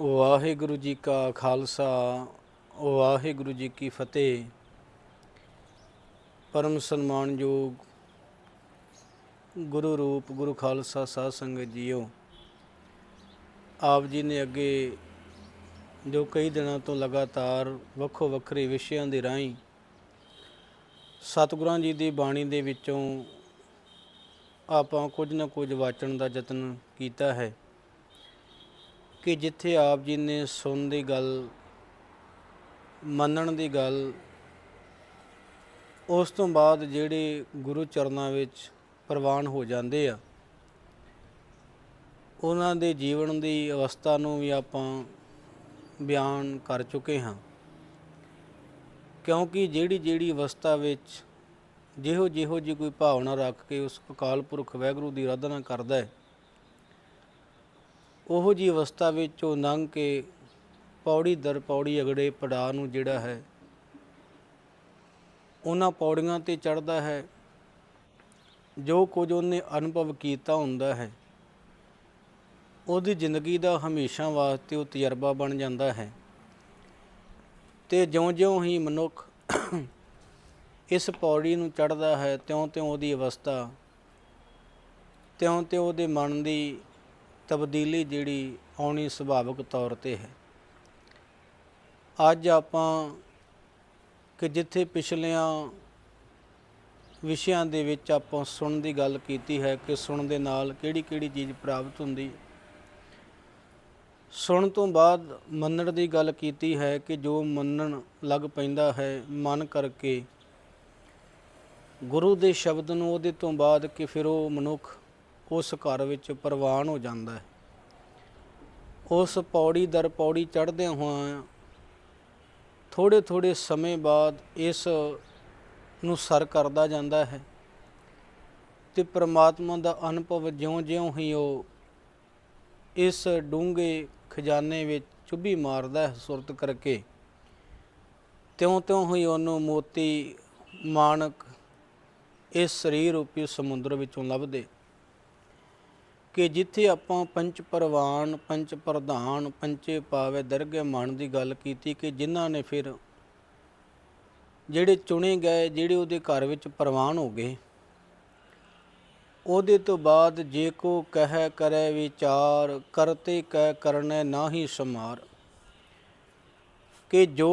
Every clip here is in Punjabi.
ਵਾਹਿਗੁਰੂ ਜੀ ਕਾ ਖਾਲਸਾ, ਵਾਹਿਗੁਰੂ ਜੀ ਕੀ ਫਤਿਹ। ਪਰਮ ਸਨਮਾਨਯੋਗ ਗੁਰੂ ਰੂਪ ਗੁਰੂ ਖਾਲਸਾ ਸਾਧ ਸੰਗਤ ਜੀਓ, ਆਪ ਜੀ ਨੇ ਅੱਗੇ ਜੋ ਕਈ ਦਿਨਾਂ ਤੋਂ ਲਗਾਤਾਰ ਵੱਖੋ ਵੱਖਰੇ ਵਿਸ਼ਿਆਂ ਦੇ ਰਾਹੀਂ ਸਤਿਗੁਰਾਂ ਜੀ ਦੀ ਬਾਣੀ ਦੇ ਵਿੱਚੋਂ ਆਪਾਂ ਕੁਝ ਨਾ ਕੁਝ ਵਾਚਣ ਦਾ ਯਤਨ ਕੀਤਾ ਹੈ। ਕਿ ਜਿੱਥੇ ਆਪ ਜੀ ਨੇ ਸੁਣਨ ਦੀ ਗੱਲ, ਮੰਨਣ ਦੀ ਗੱਲ, ਉਸ ਤੋਂ ਬਾਅਦ ਜਿਹੜੇ ਗੁਰੂ ਚਰਨਾਂ ਵਿੱਚ ਪ੍ਰਵਾਨ ਹੋ ਜਾਂਦੇ ਆ, ਉਹਨਾਂ ਦੇ ਜੀਵਨ ਦੀ ਅਵਸਥਾ ਨੂੰ ਵੀ ਆਪਾਂ ਬਿਆਨ ਕਰ ਚੁੱਕੇ ਹਾਂ। ਕਿਉਂਕਿ ਜਿਹੜੀ ਜਿਹੜੀ ਅਵਸਥਾ ਵਿੱਚ ਜਿਹੋ ਜਿਹੋ ਜੀ ਕੋਈ ਭਾਵਨਾ ਰੱਖ ਕੇ ਉਸ ਅਕਾਲ ਪੁਰਖ ਵਾਹਿਗੁਰੂ ਦੀ ਆਰਾਧਨਾ ਕਰਦਾ ਹੈ ਉਹੋ ਜੀ ਅਵਸਥਾ ਵਿੱਚ ਉਹ ਲੰਘ ਕੇ ਪੌੜੀ ਦਰ ਪੌੜੀ ਅਗੜੇ ਪੜਾਅ ਨੂੰ ਜਿਹੜਾ ਹੈ, ਉਹਨਾਂ ਪੌੜੀਆਂ ਤੇ ਚੜਦਾ ਹੈ। ਜੋ ਕੁਝ ਉਹਨੇ ਅਨੁਭਵ ਕੀਤਾ ਹੁੰਦਾ ਹੈ, ਉਹਦੀ ਜ਼ਿੰਦਗੀ ਦਾ ਹਮੇਸ਼ਾ ਵਾਸਤੇ ਉਹ ਤਜਰਬਾ ਬਣ ਜਾਂਦਾ ਹੈ। ਤੇ ਜਿਉਂ-ਜਿਉਂ ਹੀ ਮਨੁੱਖ ਇਸ ਪੌੜੀ ਨੂੰ ਚੜਦਾ ਹੈ, ਤਿਉਂ-ਤਿਉਂ ਉਹਦੀ ਅਵਸਥਾ, ਤਿਉਂ-ਤਿਉਂ ਉਹਦੇ ਮਨ ਦੀ ਤਬਦੀਲੀ ਜਿਹੜੀ ਆਉਣੀ ਸੁਭਾਵਿਕ ਤੌਰ ਤੇ ਹੈ। ਅੱਜ ਆਪਾਂ ਕਿ ਜਿੱਥੇ ਪਿਛਲਿਆਂ ਵਿਸ਼ਿਆਂ ਦੇ ਵਿੱਚ ਆਪਾਂ ਸੁਣਨ ਦੀ ਗੱਲ ਕੀਤੀ ਹੈ ਕਿ ਸੁਣਨ ਦੇ ਨਾਲ ਕਿਹੜੀ ਕਿਹੜੀ ਚੀਜ਼ ਪ੍ਰਾਪਤ ਹੁੰਦੀ ਹੈ। ਸੁਣਨ ਤੋਂ ਬਾਅਦ ਮੰਨਣ ਦੀ ਗੱਲ ਕੀਤੀ ਹੈ ਕਿ ਜੋ ਮੰਨਣ ਲੱਗ ਪੈਂਦਾ ਹੈ, ਮਨ ਕਰਕੇ ਗੁਰੂ ਦੇ ਸ਼ਬਦ ਨੂੰ ਉਹਦੇ ਤੋਂ ਬਾਅਦ ਕਿ ਫਿਰ ਉਹ ਮਨੁੱਖ ਉਸ ਘਰ ਵਿੱਚ ਪ੍ਰਵਾਨ ਹੋ ਜਾਂਦਾ ਹੈ। ਉਸ ਪੌੜੀ ਦਰ ਪੌੜੀ ਚੜ੍ਹਦਿਆਂ ਹੋਇਆਂ ਥੋੜੇ ਥੋੜੇ ਸਮੇਂ ਬਾਅਦ ਇਸ ਨੂੰ ਸਰ ਕਰਦਾ ਜਾਂਦਾ ਹੈ ਤੇ ਪ੍ਰਮਾਤਮਾ ਦਾ ਅਨੁਭਵ ਜਿਉਂ-ਜਿਉਂ ਹੀ ਉਹ ਇਸ ਡੂੰਘੇ ਖਜ਼ਾਨੇ ਵਿੱਚ ਚੁੱਭੀ ਮਾਰਦਾ ਹੈ ਸੁਰਤ ਕਰਕੇ। ਤਿਉਂ-ਤਿਉਂ ਹੀ ਉਹਨੂੰ ਮੋਤੀ ਮਾਨਕ ਇਸ ਸਰੀਰ ਰੂਪੀ ਸਮੁੰਦਰ ਵਿੱਚੋਂ ਲੱਭਦੇ। ਕਿ ਜਿੱਥੇ ਆਪਾਂ ਪੰਚ ਪ੍ਰਵਾਨ, ਪੰਚ ਪ੍ਰਧਾਨ, ਪੰਚੇ ਪਾਵੇ ਦਰਗਹਿ ਮਨ ਦੀ ਗੱਲ ਕੀਤੀ ਕਿ ਜਿਨ੍ਹਾਂ ਨੇ ਫਿਰ ਜਿਹੜੇ ਚੁਣੇ ਗਏ, ਜਿਹੜੇ ਉਹਦੇ ਘਰ ਵਿੱਚ ਪ੍ਰਵਾਨ ਹੋ ਗਏ, ਉਹਦੇ ਤੋਂ ਬਾਅਦ ਜੇ ਕੋ ਕਹਿ ਕਰੇ ਵਿਚਾਰ, ਕਰਤੇ ਕਹਿ ਕਰਨੇ ਨਾਹੀ ਸਮਾਰ। ਕਿ ਜੋ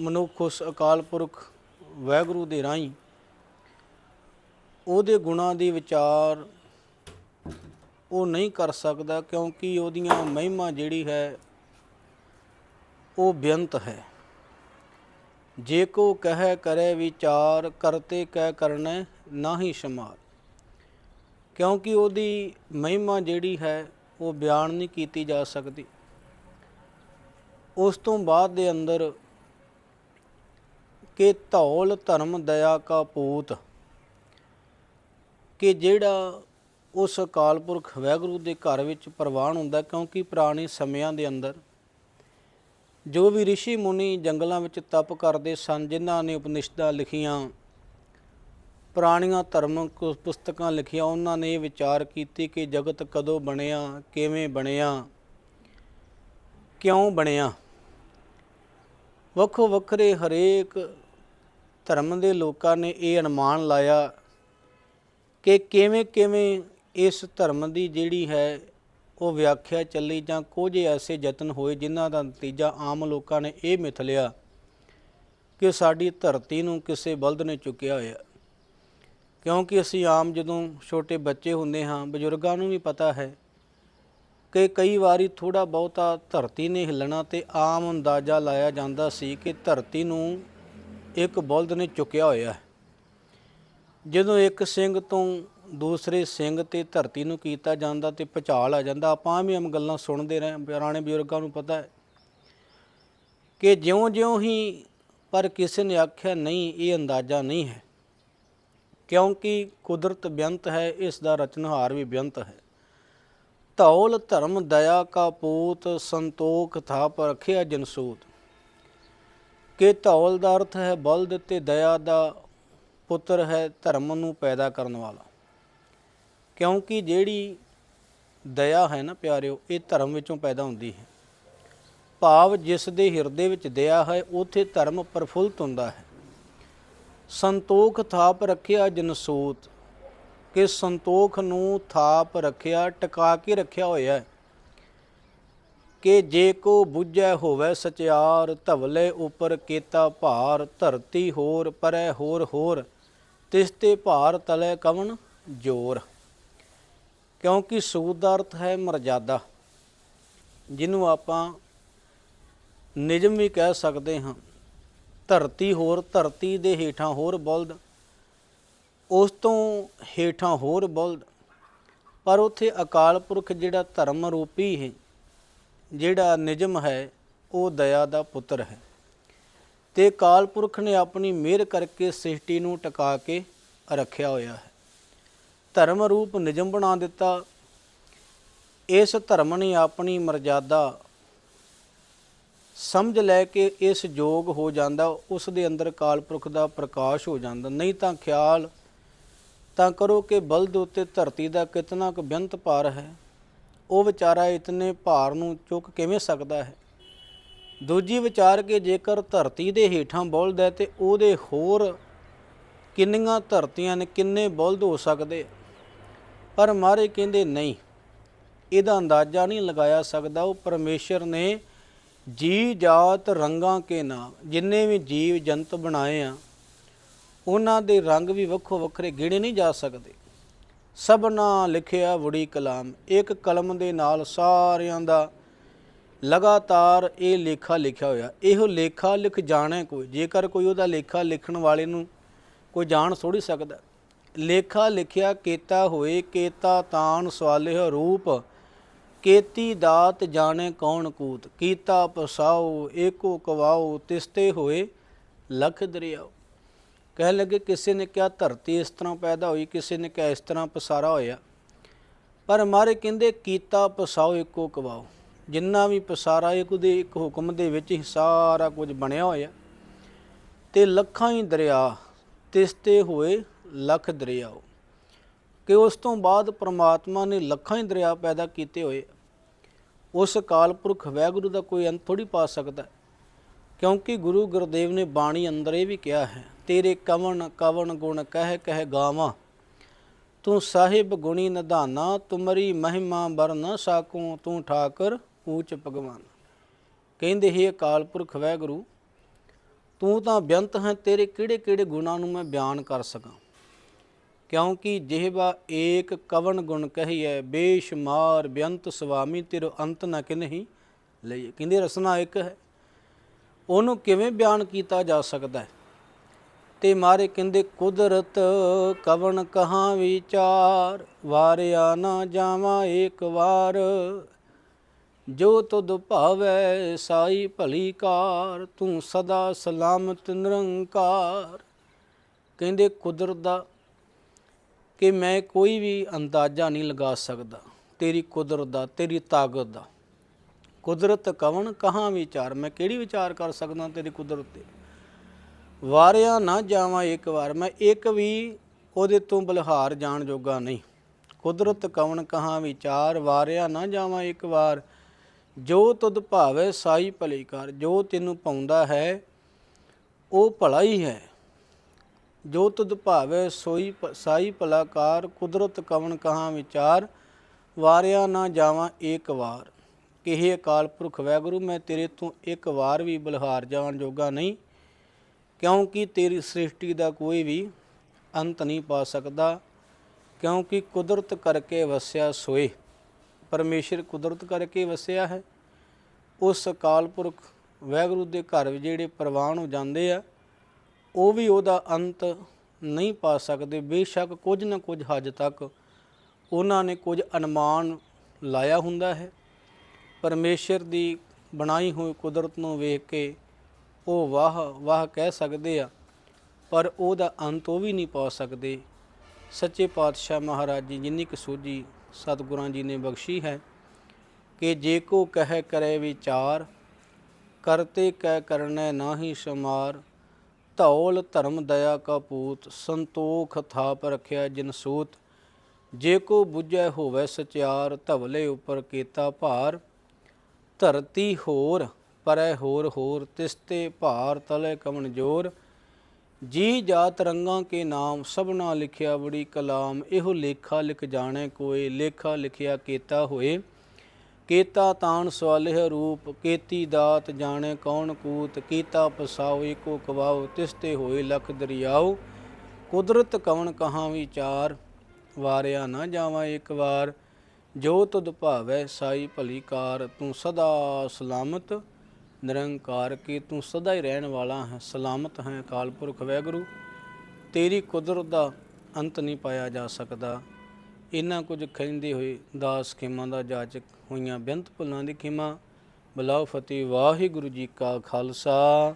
ਮਨੁੱਖ ਉਸ ਅਕਾਲ ਪੁਰਖ ਵਾਹਿਗੁਰੂ ਦੇ ਰਾਹੀਂ ਉਹਦੇ ਗੁਣਾਂ ਦੀ ਵਿਚਾਰ ਉਹ ਨਹੀਂ ਕਰ ਸਕਦਾ ਕਿਉਂਕਿ ਉਹਦੀਆਂ ਮਹਿਮਾ ਜਿਹੜੀ ਹੈ, ਉਹ ਬੇਅੰਤ ਹੈ। ਜੇ ਕੋ ਕਹਿ ਕਰੇ ਵਿਚਾਰ, ਕਰਤੇ ਕਹਿ ਕਰਨੇ ਨਾਹੀ ਸਮਾਰ ਕਿਉਂਕਿ ਉਹਦੀ ਮਹਿਮਾ ਜਿਹੜੀ ਹੈ, ਉਹ ਬਿਆਨ ਨਹੀਂ ਕੀਤੀ ਜਾ ਸਕਦੀ। ਉਸ ਤੋਂ ਬਾਅਦ ਦੇ ਅੰਦਰ ਕਿ ਧੌਲ ਧਰਮ ਦਇਆ ਕਾ ਪੂਤ, ਕਿ ਜਿਹੜਾ ਉਸ ਅਕਾਲ ਪੁਰਖ ਵਾਹਿਗੁਰੂ ਦੇ ਘਰ ਵਿੱਚ ਪ੍ਰਵਾਨ ਹੁੰਦਾ ਕਿਉਂਕਿ ਪੁਰਾਣੇ ਸਮਿਆਂ ਦੇ ਅੰਦਰ ਜੋ ਵੀ ઋષਿ ਮੁਨੀ ਜੰਗਲਾਂ ਵਿੱਚ ਤਪ ਕਰਦੇ ਸਨ, ਜਿਨ੍ਹਾਂ ਨੇ ਉਪਨਿਸ਼ਦਾਂ ਲਿਖੀਆਂ, ਪੁਰਾਣੀਆਂ ਧਰਮਕ ਪੁਸਤਕਾਂ ਲਿਖੀਆਂ, ਉਹਨਾਂ ਨੇ ਇਹ ਵਿਚਾਰ ਕੀਤੀ ਕਿ ਜਗਤ ਕਦੋਂ ਬਣਿਆ, ਕਿਵੇਂ ਬਣਿਆ, ਕਿਉਂ ਬਣਿਆ। ਵੱਖੋ ਵੱਖਰੇ ਹਰੇਕ ਧਰਮ ਦੇ ਲੋਕਾਂ ਨੇ ਇਹ ਅਨੁਮਾਨ ਲਾਇਆ ਕਿ ਕਿਵੇਂ ਕਿਵੇਂ ਇਸ ਧਰਮ ਦੀ ਜਿਹੜੀ ਹੈ, ਉਹ ਵਿਆਖਿਆ ਚੱਲੀ ਜਾਂ ਕੁਝ ਐਸੇ ਯਤਨ ਹੋਏ ਜਿਨ੍ਹਾਂ ਦਾ ਨਤੀਜਾ ਆਮ ਲੋਕਾਂ ਨੇ ਇਹ ਮਿਥ ਲਿਆ ਕਿ ਸਾਡੀ ਧਰਤੀ ਨੂੰ ਕਿਸੇ ਬਲਦ ਨੇ ਚੁੱਕਿਆ ਹੋਇਆ। ਕਿਉਂਕਿ ਅਸੀਂ ਆਮ ਜਦੋਂ ਛੋਟੇ ਬੱਚੇ ਹੁੰਦੇ ਹਾਂ, ਬਜ਼ੁਰਗਾਂ ਨੂੰ ਵੀ ਪਤਾ ਹੈ ਕਿ ਕਈ ਵਾਰੀ ਥੋੜਾ ਬਹੁਤਾ ਧਰਤੀ ਨੇ ਹਿੱਲਣਾ ਤੇ ਆਮ ਅੰਦਾਜ਼ਾ ਲਾਇਆ ਜਾਂਦਾ ਸੀ ਕਿ ਧਰਤੀ ਨੂੰ ਇੱਕ ਬਲਦ ਨੇ ਚੁੱਕਿਆ ਹੋਇਆ ਹੈ। ਜਦੋਂ ਇੱਕ ਸਿੰਘ ਤੋਂ ਦੂਸਰੇ ਸਿੰਘ ਤੇ ਧਰਤੀ ਨੂੰ ਕੀਤਾ ਜਾਂਦਾ ਤੇ ਭਚਾਲ ਆ ਜਾਂਦਾ। ਆਪਾਂ ਵੀ ਹਮ ਗੱਲਾਂ ਸੁਣਦੇ ਰਹੇ ਪੁਰਾਣੇ ਬਜ਼ੁਰਗਾਂ ਨੂੰ ਪਤਾ ਹੈ ਕਿ ਜਿਉਂ-ਜਿਉਂ ਹੀ ਪਰ ਕਿਸੇ ਨੇ ਆਖਿਆ, ਨਹੀਂ, ਇਹ ਅੰਦਾਜ਼ਾ ਨਹੀਂ ਹੈ। ਕਿਉਂਕਿ ਕੁਦਰਤ ਬੇਅੰਤ ਹੈ, ਇਸ ਦਾ ਰਚਨਹਾਰ ਵੀ ਬੇਅੰਤ ਹੈ। ਧੌਲ ਧਰਮ ਦਇਆ ਕਾ ਪੂਤ, ਸੰਤੋਖ ਥਾ ਪਰ ਜਨਸੂਤ। ਕਿ ਧੌਲ ਦਾ ਅਰਥ ਹੈ, ਬਲਦ ਤੇ ਦਇਆ ਦਾ ਪੁੱਤਰ ਹੈ, ਧਰਮ ਨੂੰ ਪੈਦਾ ਕਰਨ ਵਾਲਾ। ਕਿਉਂਕਿ ਜਿਹੜੀ ਦਇਆ ਹੈ ਨਾ ਪਿਆਰਿਓ, ਇਹ ਧਰਮ ਵਿੱਚੋਂ ਪੈਦਾ ਹੁੰਦੀ ਹੈ। ਭਾਵ ਜਿਸ ਦੇ ਹਿਰਦੇ ਵਿੱਚ ਦਇਆ ਹੈ, ਉਥੇ ਧਰਮ ਪ੍ਰਫੁੱਲਤ ਹੁੰਦਾ ਹੈ। ਸੰਤੋਖ ਥਾਪ ਰੱਖਿਆ ਜਨਸੂਤ ਕਿ ਸੰਤੋਖ ਨੂੰ ਥਾਪ ਰੱਖਿਆ, ਟਿਕਾ ਕੇ ਰੱਖਿਆ ਹੋਇਆ ਕਿ ਜੇ ਕੋ ਬੁੱਝੈ ਹੋਵੇ ਸਚਿਆਰ, ਧਵਲੇ ਉਪਰ ਕੀਤਾ ਭਾਰ, ਧਰਤੀ ਹੋਰ ਪਰੈ ਹੋਰ ਹੋਰ, ਤਿਸ ਤੇ ਭਾਰ ਤਲੇ ਕਵਣ ਜੋਰ। ਕਿਉਂਕਿ ਸੂਦ ਦਾ ਅਰਥ ਹੈ ਮਰਜ਼ਾਦਾ, ਜਿਹਨੂੰ ਆਪਾਂ ਨਿਯਮ ਵੀ ਕਹਿ ਸਕਦੇ ਹਾਂ। ਧਰਤੀ ਹੋਰ, ਧਰਤੀ ਦੇ ਹੇਠਾਂ ਹੋਰ ਬਲਦ, ਉਸ ਤੋਂ ਹੇਠਾਂ ਹੋਰ ਬਲਦ। ਪਰ ਉੱਥੇ ਅਕਾਲ ਪੁਰਖ ਜਿਹੜਾ ਧਰਮ ਰੂਪੀ ਹੈ, ਜਿਹੜਾ ਨਿਯਮ ਹੈ, ਉਹ ਦਇਆ ਦਾ ਪੁੱਤਰ ਹੈ। ਤੇ ਅਕਾਲ ਪੁਰਖ ਨੇ ਆਪਣੀ ਮਿਹਰ ਕਰਕੇ ਸ੍ਰਿਸ਼ਟੀ ਨੂੰ ਟਿਕਾ ਕੇ ਰੱਖਿਆ ਹੋਇਆ ਹੈ। ਧਰਮ ਰੂਪ ਨਿਯਮ ਬਣਾ ਦਿੱਤਾ। ਇਸ ਧਰਮ ਨੇ ਆਪਣੀ ਮਰਜ਼ਾਦਾ ਸਮਝ ਲੈ ਕੇ ਇਸ ਯੋਗ ਹੋ ਜਾਂਦਾ ਉਸ ਦੇ ਅੰਦਰ ਕਾਲ ਪੁਰਖ ਦਾ ਪ੍ਰਕਾਸ਼ ਹੋ ਜਾਂਦਾ। ਨਹੀਂ ਤਾਂ ਖਿਆਲ ਤਾਂ ਕਰੋ ਕਿ ਬਲਦ ਉੱਤੇ ਧਰਤੀ ਦਾ ਕਿਤਨਾ ਕੁ ਬੇਅੰਤ ਭਾਰ ਹੈ। ਉਹ ਵਿਚਾਰਾ ਇਤਨੇ ਭਾਰ ਨੂੰ ਚੁੱਕ ਕਿਵੇਂ ਸਕਦਾ ਹੈ? ਦੂਜੀ ਵਿਚਾਰ ਕਿ ਜੇਕਰ ਧਰਤੀ ਦੇ ਹੇਠਾਂ ਬਲਦ ਹੈ ਤੇ ਉਹਦੇ ਹੋਰ ਕਿੰਨੀਆਂ ਧਰਤੀਆਂ ਨੇ, ਕਿੰਨੇ ਬਲਦ ਹੋ ਸਕਦੇ? ਪਰ ਮਾਰੇ ਕਹਿੰਦੇ ਨਹੀਂ। ਇਹਦਾ ਅੰਦਾਜ਼ਾ ਨਹੀਂ ਲਗਾਇਆ ਸਕਦਾ। ਉਹ ਪਰਮੇਸ਼ਰ ਨੇ ਜੀ ਜਾਤ ਰੰਗਾਂ ਕੇ ਨਾਮ, ਜਿੰਨੇ ਵੀ ਜੀਵ ਜੰਤ ਬਣਾਏ ਆ, ਉਹਨਾਂ ਦੇ ਰੰਗ ਵੀ ਵੱਖੋ ਵੱਖਰੇ ਗਿਣੇ ਨਹੀਂ ਜਾ ਸਕਦੇ। ਸਭਨਾ ਲਿਖਿਆ ਵੜੀ ਕਲਾਮ। ਇੱਕ ਕਲਮ ਦੇ ਨਾਲ ਸਾਰਿਆਂ ਦਾ ਲਗਾਤਾਰ ਇਹ ਲੇਖਾ ਲਿਖਿਆ ਹੋਇਆ। ਇਹੋ ਲੇਖਾ ਲਿਖ ਜਾਣੇ ਕੋਈ। ਜੇਕਰ ਕੋਈ ਉਹਦਾ ਲੇਖਾ ਲਿਖਣ ਵਾਲੇ ਨੂੰ ਕੋਈ ਜਾਣ ਥੋੜੀ ਸਕਦਾ। ਲੇਖਾ ਲਿਖਿਆ ਕੀਤਾ ਹੋਏ, ਕੇਤਾ ਤਾਨ ਸਵਾਲਿਹ ਰੂਪ, ਕੇਤੀ ਦਾਤ ਜਾਣੇ ਕੌਣ ਕੂਤ, ਕੀਤਾ ਪਸਾਓ ਏਕੋ ਕਵਾਓ ਤਿਸਤੇ ਹੋਏ, ਲਖ ਦਰਿਆਓ ਕਹਿ ਲੱਗੇ, ਕਿਸੇ ਨੇ ਕਿਹਾ ਧਰਤੀ ਇਸ ਤਰ੍ਹਾਂ ਪੈਦਾ ਹੋਈ, ਕਿਸੇ ਨੇ ਕਿਹਾ ਇਸ ਤਰ੍ਹਾਂ ਪਸਾਰਾ ਹੋਇਆ। ਪਰ ਮਾਰੇ ਕਹਿੰਦੇ, ਕੀਤਾ ਪਸਾਓ ਏਕੋ ਕਵਾਓ ਜਿੰਨਾ ਵੀ ਪਸਾਰਾ, ਇੱਕ ਉਹਦੇ ਇੱਕ ਹੁਕਮ ਦੇ ਵਿੱਚ ਹੀ ਸਾਰਾ ਕੁਝ ਬਣਿਆ ਹੋਇਆ। ਤੇ ਲੱਖਾਂ ਹੀ ਦਰਿਆ ਤਿਸਤੇ ਹੋਏ ਲੱਖ ਦਰਿਆਓ। ਕਿ ਉਸ ਤੋਂ ਬਾਅਦ ਪ੍ਰਮਾਤਮਾ ਨੇ ਲੱਖਾਂ ਹੀ ਦਰਿਆ ਪੈਦਾ ਕੀਤੇ ਹੋਏ। ਉਸ ਅਕਾਲ ਪੁਰਖ ਵੈਗੁਰੂ ਦਾ ਕੋਈ ਅੰਤ ਥੋੜੀ ਪਾ ਸਕਦਾ ਕਿਉਂਕਿ ਗੁਰੂ ਗੁਰਦੇਵ ਨੇ ਬਾਣੀ ਅੰਦਰ ਇਹ ਵੀ ਕਿਹਾ ਹੈ, ਤੇਰੇ ਕਵਨ ਕਵਨ ਗੁਣ ਕਹਿ ਕਹਿ ਗਾਵਾਂ। ਤੂੰ ਸਾਹਿਬ ਗੁਣੀ ਨਿਧਾਨਾ, ਤੁਮਰੀ ਮਹਿਮਾ ਬਰ ਨ ਸਾਕੂ, ਤੂੰ ਠਾਕਰ ਊਚ ਭਗਵਾਨ। ਕਹਿੰਦੇ ਹੀ ਅਕਾਲ ਪੁਰਖ ਵੈਗੁਰੂ, ਤੂੰ ਤਾਂ ਬੇਅੰਤ ਹੈ, ਤੇਰੇ ਕਿਹੜੇ ਕਿਹੜੇ ਗੁਣਾਂ ਨੂੰ ਮੈਂ ਬਿਆਨ ਕਰ ਸਕਾਂ? ਕਿਉਂਕਿ ਜਿਹਵਾ ਏਕ ਕਵਨ ਗੁਣ ਕਹੀਐ ਬੇਸ਼ੁਮਾਰ ਬੇਅੰਤ ਸੁਆਮੀ, ਤੇਰੋ ਅੰਤ ਨ ਕਿਨਹੀ ਲਈ ਕਹਿੰਦੇ ਰਸਨਾ ਇੱਕ ਹੈ। ਉਹਨੂੰ ਕਿਵੇਂ ਬਿਆਨ ਕੀਤਾ ਜਾ ਸਕਦਾ ਹੈ? ਤੇ ਮਾਰੇ ਕਹਿੰਦੇ, ਕੁਦਰਤ ਕਵਨ ਕਹਾਂ ਵਿਚਾਰ, ਵਾਰਿਆ ਨਾ ਜਾਵਾਂ ਏਕ ਵਾਰ। ਜੋ ਤੁਧ ਭਾਵੈ ਸਾਈ ਭਲੀ ਕਾਰ, ਤੂੰ ਸਦਾ ਸਲਾਮਤ ਨਿਰੰਕਾਰ। ਕਹਿੰਦੇ, ਕੁਦਰਤ ਦਾ ਕਿ ਮੈਂ ਕੋਈ ਵੀ ਅੰਦਾਜ਼ਾ ਨਹੀਂ ਲਗਾ ਸਕਦਾ। ਤੇਰੀ ਕੁਦਰਤ ਦਾ, ਤੇਰੀ ਤਾਕਤ ਦਾ। ਕੁਦਰਤ ਕਵਣ, ਕਹਾਂ ਵਿਚਾਰ? ਮੈਂ ਕਿਹੜੀ ਵਿਚਾਰ ਕਰ ਸਕਦਾ ਤੇਰੀ ਕੁਦਰਤ ਤੇ? ਵਾਰਿਆ ਨਾ ਜਾਵਾਂ ਇੱਕ ਵਾਰ। ਮੈਂ ਇੱਕ ਵੀ ਉਹਦੇ ਤੋਂ ਬਲਹਾਰ ਜਾਣ ਜੋਗਾ ਨਹੀਂ। ਕੁਦਰਤ ਕਵਣ, ਕਹਾਂ ਵਿਚਾਰ? ਵਾਰਿਆ ਨਾ ਜਾਵਾਂ ਇੱਕ ਵਾਰ। ਜੋ ਤੁਧ ਭਾਵੇ ਸਾਈ ਭਲੀ ਕਰ। ਜੋ ਤੈਨੂੰ ਪਾਉਂਦਾ ਹੈ, ਉਹ ਭਲਾ ਹੀ ਹੈ। ਜੋ ਤੁਧ ਭਾਵੇ ਸੋਈ ਪ- ਸਾਈ ਭਲਾਕਾਰ, ਕੁਦਰਤ ਕਵਣ ਕਹਾਂ ਵਿਚਾਰ, ਵਾਰਿਆ ਨਾ ਜਾਵਾਂ ਏਕ ਵਾਰ। ਕਿਹੇ ਅਕਾਲ ਪੁਰਖ, ਵੈਗੁਰੂ, ਮੈਂ ਤੇਰੇ ਤੋਂ ਇੱਕ ਵਾਰ ਵੀ ਬਲਹਾਰ ਜਾਣ ਜੋਗਾ ਨਹੀਂ, ਕਿਉਂਕਿ ਤੇਰੀ ਸ੍ਰਿਸ਼ਟੀ ਦਾ ਕੋਈ ਵੀ ਅੰਤ ਨਹੀਂ ਪਾ ਸਕਦਾ, ਕਿਉਂਕਿ ਕੁਦਰਤ ਕਰਕੇ ਵਸਿਆ ਸੋਏ। ਪਰਮੇਸ਼ਰ ਕੁਦਰਤ ਕਰਕੇ ਵਸਿਆ ਹੈ। ਉਸ ਅਕਾਲ ਪੁਰਖ, ਵੈਗੁਰੂ ਦੇ ਘਰ ਜਿਹੜੇ ਪ੍ਰਵਾਨ ਹੋ ਜਾਂਦੇ ਆ ਉਹ ਵੀ ਉਹਦਾ ਅੰਤ ਨਹੀਂ ਪਾ ਸਕਦੇ। ਬੇਸ਼ੱਕ ਕੁਝ ਨਾ ਕੁਝ ਹੱਦ ਤੱਕ ਉਹਨਾਂ ਨੇ ਕੁਝ ਅਨੁਮਾਨ ਲਾਇਆ ਹੁੰਦਾ ਹੈ। ਪਰਮੇਸ਼ਰ ਦੀ ਬਣਾਈ ਹੋਈ ਕੁਦਰਤ ਨੂੰ ਵੇਖ ਕੇ ਉਹ ਵਾਹ ਵਾਹ ਕਹਿ ਸਕਦੇ ਆ, ਪਰ ਉਹਦਾ ਅੰਤ ਉਹ ਵੀ ਨਹੀਂ ਪਾ ਸਕਦੇ। ਸੱਚੇ ਪਾਤਸ਼ਾਹ ਮਹਾਰਾਜ ਜੀ, ਜਿੰਨੀ ਕੁ ਸੂਝੀ ਸਤਿਗੁਰਾਂ ਜੀ ਨੇ ਬਖਸ਼ੀ ਹੈ ਕਿ ਜੇ ਕੋ ਕਹਿ ਕਰੇ ਵਿਚਾਰ, ਕਰਤੇ ਕਹਿ ਕਰਨੈ ਨਾਹੀ ਸ਼ਮਾਰ ਧੌਲ ਧਰਮ ਦਇਆ ਕਾ ਪੂਤ, ਸੰਤੋਖ ਥਾਪ ਰਖਿਆ ਜਿਨ ਸੂਤ। ਜੇ ਕੋ 부ਜੈ ਹੋਵੇ ਸਚਿਆਰ, ਧਵਲੇ ਉਪਰ ਕੀਤਾ ਭਾਰ। ਧਰਤੀ ਹੋਰ, ਪਰੈ ਹੋਰ ਹੋਰ, ਤਿਸਤੇ ਭਾਰ, ਤਲੇ ਕਮਨ ਜੋਰ। ਜੀ ਜਾਤ ਰੰਗਾਂ ਕੇ ਨਾਮ, ਸਭਨਾ ਲਿਖਿਆ ਬੜੀ ਕਲਾਮ। ਇਹੋ ਲੇਖਾ ਲਿਖ ਜਾਣੇ ਕੋਏ, ਲੇਖਾ ਲਿਖਿਆ ਕੀਤਾ ਹੋਏ। ਕੀਤਾ ਤਾਣ ਸਵਾਲਿਹ ਰੂਪ, ਕੀਤੀ ਦਾਤ ਜਾਣੇ ਕੌਣ ਕੂਤ, ਕੀਤਾ ਪਸਾਉ ਏਕੋ ਕਵਾਉ ਤਿਸਤੇ ਹੋਏ ਲਖ ਦਰਿਆਉ। ਕੁਦਰਤ ਕਵਣ ਕਹਾਂ ਵਿਚਾਰ, ਵਾਰਿਆ ਨਾ ਜਾਵਾਂ ਇੱਕ ਵਾਰ। ਜੋ ਤੁਧ ਭਾਵੈ ਸਾਈ ਭਲੀ ਕਾਰ, ਤੂੰ ਸਦਾ ਸਲਾਮਤ। ਨਿਰੰਕਾਰ ਕੀ ਤੂੰ ਸਦਾ ਹੀ ਰਹਿਣ ਵਾਲਾ ਹੈ, ਸਲਾਮਤ ਹੈ ਅਕਾਲ ਪੁਰਖ ਵੈਗੁਰੂ। ਤੇਰੀ ਕੁਦਰਤ ਦਾ ਅੰਤ ਨਹੀਂ ਪਾਇਆ ਜਾ ਸਕਦਾ। ਇਹਨਾਂ ਕੁਝ ਕਹਿੰਦੇ ਹੋਏ ਦਾਸ ਖੇਮਾਂ ਦਾ ਜਾਚਕ ਹੋਈਆਂ ਬੇਅੰਤ ਭੁੱਲਾਂ ਦੀ ਖਿਮਾ। ਬਲਾਉ ਫਤਿਹ, ਵਾਹਿਗੁਰੂ ਜੀ ਕਾ ਖਾਲਸਾ,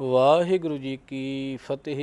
ਵਾਹਿਗੁਰੂ ਜੀ ਕੀ ਫਤਿਹ।